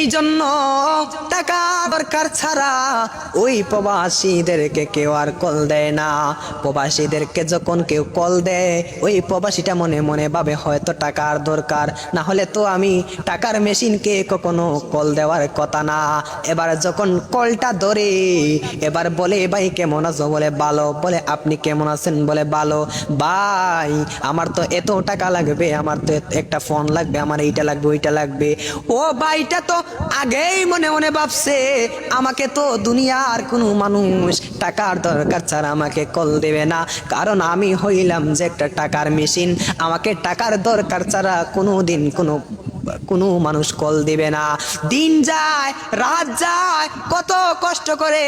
এই জন্য টাকা দরকার ছাড়া ওই প্রবাসীদেরকে কেউ আর কল দেয় না। প্রবাসীদেরকে যখন কেউ কল দেয়, ওই প্রবাসীটা মনে মনে ভাবে, হয়তো টাকার দরকার। না হলে তো আমি টাকার মেশিনকে কখনো কল দেওয়ার কথা না। এবার যখন কলটা ধরে, এবার বলে, ভাই, কেমন আছো? বলে, ভালো। বলে, আপনি কেমন আছেন? বলে, ভালো। ভাই, আমার তো এত টাকা লাগবে, আমার তো একটা ফোন লাগবে, আমার এইটা লাগবে, ওইটা লাগবে। ও ভাইটা তো আগেই মনে মনে ভাবছে, আমাকে তো দুনিয়ার কোনো মানুষ টাকার দরকার ছাড়া আমাকে কল দেবে না। কারণ আমি হইলাম যে একটা টাকার মেশিন আমাকে টাকার দরকার ছাড়া কোনো দিন কোনো কোনো মানুষ কল দিবে না। দিন যায়, রাত যায়, কত কষ্ট করে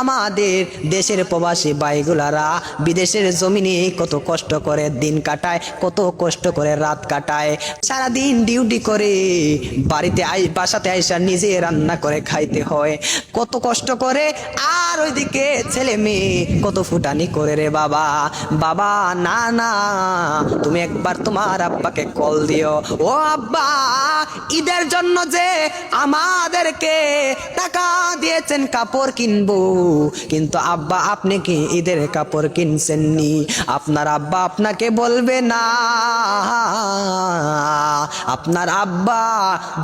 আমাদের দেশের প্রবাসী বাইগুলারা বিদেশের জমিনে কত কষ্ট করে দিন কাটায়, কত কষ্ট করে রাত কাটায়। সারাদিন ডিউটি করে বাড়িতে আই, বাসাতে আইসা নিজে রান্না করে খাইতে হয়। কত কষ্ট করে, আর ওইদিকে ছেলে মেয়ে কত ফুটানি করে রে বাবা। বাবা, না না, তুমি একবার তোমার আব্বাকে কল দিও। ও আব্বা ঈদের জন্য যে আমাদেরকে টাকা দিয়েছেন কাপড় কিনবো। কিন্তু আব্বা, আপনি কি ঈদের কাপড় কিনছেননি? আপনার আব্বা আপনাকে বলবে, না। আপনার আব্বা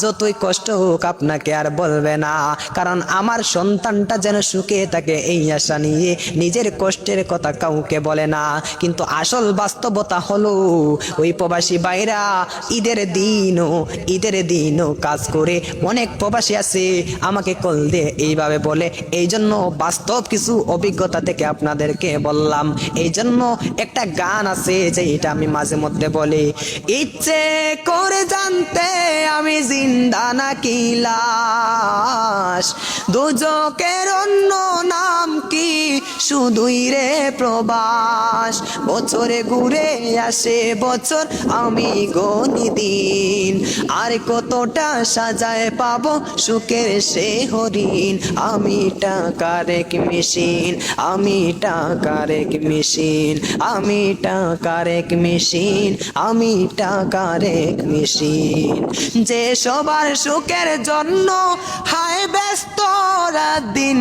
যতই কষ্ট হোক আপনাকে আর বলবে না। কারণ আমার সন্তানটা যেন সুখে থাকে এই আশা নিয়ে নিজের কষ্টের কথা কাউকে বলে না। কিন্তু আসল বাস্তবতা হলো, ওই প্রবাসী বাইরা ঈদের দিনও ঈদের দিনও কাজ করে। অনেক প্রবাসী আছে, আমাকে কল দিয়ে এইভাবে বলে। এই জন্য বাস্তব কিছু অভিজ্ঞতা থেকে আপনাদেরকে বললাম। এই জন্য একটা গান আছে যে এটা আমি মাঝে মধ্যে বলি। ইচ্ছে করে জানতে আমি জিন্দা নাকি লাশ। দুজকের অন্য নাম শুধুই রে প্রবাস। বছরে ঘুরে আসে বছর, আমি গনি দিন। আর কতটা সাজায় পাব সুখের সে হরিণ। আমি টাকার এক মেশিন, আমি টাকার এক মেশিন, আমি টাকার এক মেশিন, আমি টাকার এক মেশিন। যে সবার সুখের জন্য হায় ব্যস্ত রাত দিন।